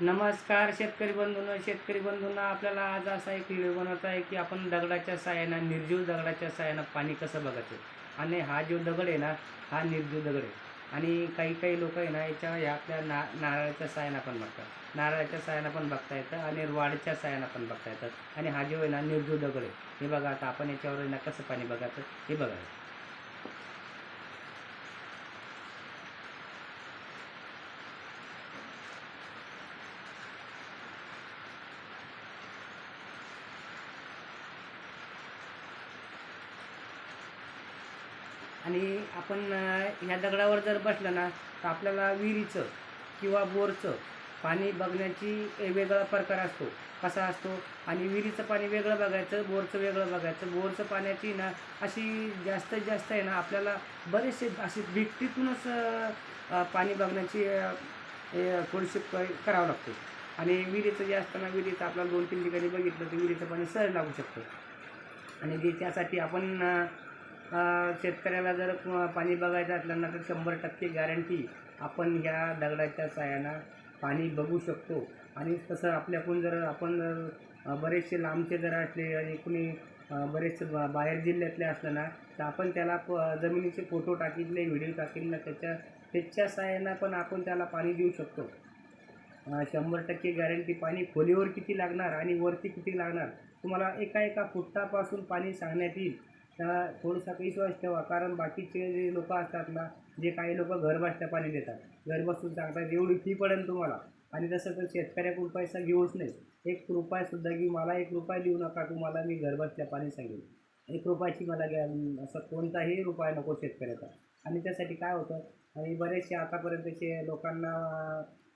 नमस्कार शेतकरी बंधूंनो शेतकरी बंधूंना आपल्याला आज असा एक व्हिडिओ बनवता आहे की आपण दगडाच्या साह्यानं निर्जीव दगडाच्या साह्यानं पाणी कसं बघायचं? आणि हा जो दगड आहे ना हा निर्जीव दगड आहे. आणि काही काही लोक आहे ना याच्या ह्या आपल्या ना नारळाच्या साह्यानं पण बघतात. नारळाच्या साह्यानं पण बघता येतं आणि वाडच्या साह्यानं पण बघता येतात आणि हा जो आहे ना निर्जीव दगड आहे. हे बघा आता आपण याच्यावर ना कसं पाणी बघायचं? हे बघा. आणि आपण ह्या दगडावर जर बसलं ना तर आपल्याला विहिरीचं किंवा बोरचं पाणी बघण्याची वेगळा प्रकार असतो. कसा असतो? आणि विहिरीचं पाणी वेगळं बघायचं बोरचं वेगळं बघायचं. बोरचं पाण्याची ना अशी जास्तीत जास्त आहे ना आपल्याला बरेचसे अशी भिक्तीतूनच पाणी बघण्याची थोडीशी करावं लागते. आणि विहिरीचं जे असतं ना विहिरीचं आपल्याला दोन तीन ठिकाणी बघितलं तर विहिरीचं पाणी सहज लागू शकतं. आणि जे त्यासाठी आपण शेतकऱ्याला जर पाणी बघायचं असलं ना तर शंभर टक्के गॅरंटी आपण ह्या दगडाच्या साह्यानं पाणी बघू शकतो. आणि तसं आपल्याकडून जर आपण जर बरेचसे लांबचे जर असले आणि कुणी बरेचसे बा बाहेर जिल्ह्यातले असलं ना तर आपण त्याला प जमिनीचे फोटो टाकितले व्हिडिओ टाकील ना त्याच्या त्याच्या साह्यानं पण आपण त्याला पाणी देऊ शकतो. शंभर टक्के गॅरंटी पाणी खोलीवर किती लागणार आणि वरती किती लागणार तुम्हाला एका एका फुटापासून पाणी सांगण्यात येईल. तर थोडासा विश्वास ठेवा. कारण बाकीचे जे लोक असतात ना जे काही लोक घर बसल्या पाणी देतात. घर बसून सांगतात एवढी फी पडेल तुम्हाला. आणि तसं तर शेतकऱ्याकडून पैसा घेऊच नाही एक रुपयासुद्धा की मला एक रुपया देऊ नका तुम्हाला मी घर बसल्या पाणी सांगेन. एक रुपयाची मला घ्या असं कोणताही रुपया नको शेतकऱ्याचा. आणि त्यासाठी काय होतं आणि बरेचसे आतापर्यंतचे लोकांना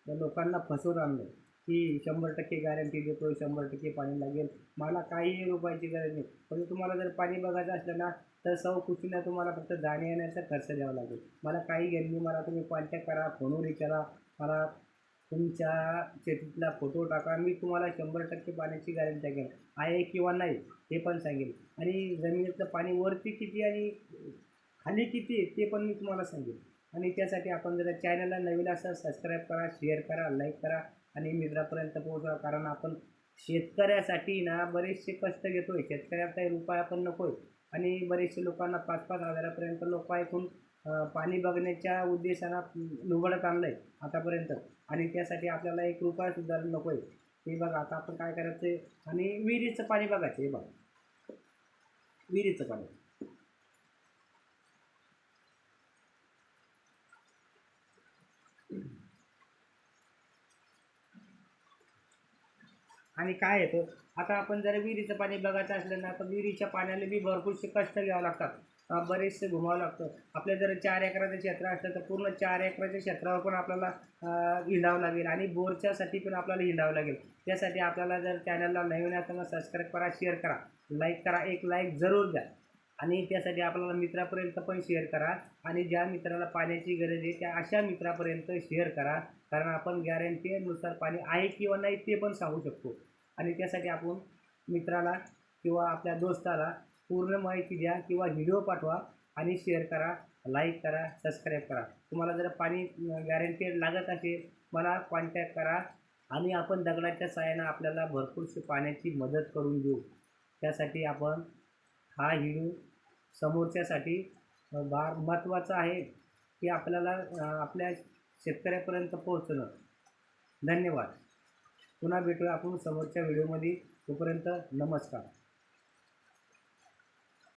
लोकांना फसवून आणलं. की शंभर टक्के गॅरंटी देतो शंभर टक्के पाणी लागेल. मला काहीही रुपयाची गरज नाही. पण तुम्हाला जर पाणी बघायचं असलं ना तर सौ कुशीला तुम्हाला फक्त जाण्या येण्याचा खर्च द्यावा लागेल. मला काही घेणे मला तुम्ही कॉन्टॅक्ट करा फोनवर विचारा. मला तुमच्या शेतीतला फोटो टाका. मी तुम्हाला शंभर टक्के पाण्याची गॅरंटी सांगेन आहे किंवा नाही हे पण सांगेल. आणि जमिनीतलं पाणी वरती किती आणि खाली किती आहे ते पण मी तुम्हाला सांगेल. आणि त्यासाठी आपण जर चॅनलला नवीन असं सबस्क्राईब करा शेअर करा लाईक करा. आणि मित्रापर्यंत पोहोचवा. कारण आपण शेतकऱ्यासाठी ना बरेचसे कष्ट घेतो आहे शेतकऱ्याला काही रुपया पण नको आहे आणि बरेचसे लोकांना पाच पाच हजारापर्यंत लोक ऐकून पाणी बघण्याच्या उद्देशानं लुबडत आणलं आहे आतापर्यंत. आणि त्यासाठी आपल्याला एक रुपयासुद्धा नको आहे हे बघा आता आपण काय करायचं आहे आणि विहिरीचं पाणी बघायचं हे बघा. विहिरीचं पाणी. आणि काय येतं आता आपण जर विहिरीचं पाणी बघायचं असलं ना तर विहिरीच्या पाण्याला बी भरपूरसे कष्ट घ्यावं लागतात. बरेचसे घुमावं लागतं. आपल्या जर चार एकराचं क्षेत्र असलं तर पूर्ण चार एकराच्या क्षेत्रावर पण आपल्याला हिंडावं लागेल आणि बोरच्यासाठी पण आपल्याला हिंडावं लागेल. त्यासाठी आपल्याला जर चॅनलला नवीन असताना सबस्क्राईब करा शेअर करा. लाईक करा एक लाईक जरूर द्या. आणि त्यासाठी आपल्याला मित्रापर्यंत पण शेअर करा आणि ज्या मित्राला पाण्याची गरज आहे त्या अशा मित्रापर्यंत शेअर करा. कारण आपण गॅरंटीनुसार पाणी आहे किंवा नाही ते पण सांगू शकतो. आणि त्यासाठी आपण मित्राला किंवा आपल्या दोस्ताला पूर्ण माहिती द्या किंवा व्हिडिओ पाठवा आणि शेअर करा लाईक करा सबस्क्राईब करा. तुम्हाला जर पाणी गॅरंटी लागत असेल मला कॉन्टॅक्ट करा आणि आपण दगडाच्या सहाय्यानं आपल्याला भरपूरशी पाण्याची मदत करून देऊ. त्यासाठी आपण हा व्हिडिओ समोरच्यासाठी अ, महत्त्वाचा आहे की आपल्याला आपल्या शेतकऱ्यापर्यंत पोहोचणं. धन्यवाद. पुन्हा भेटूया आपण समोरच्या व्हिडिओमध्ये. तोपर्यंत नमस्कार.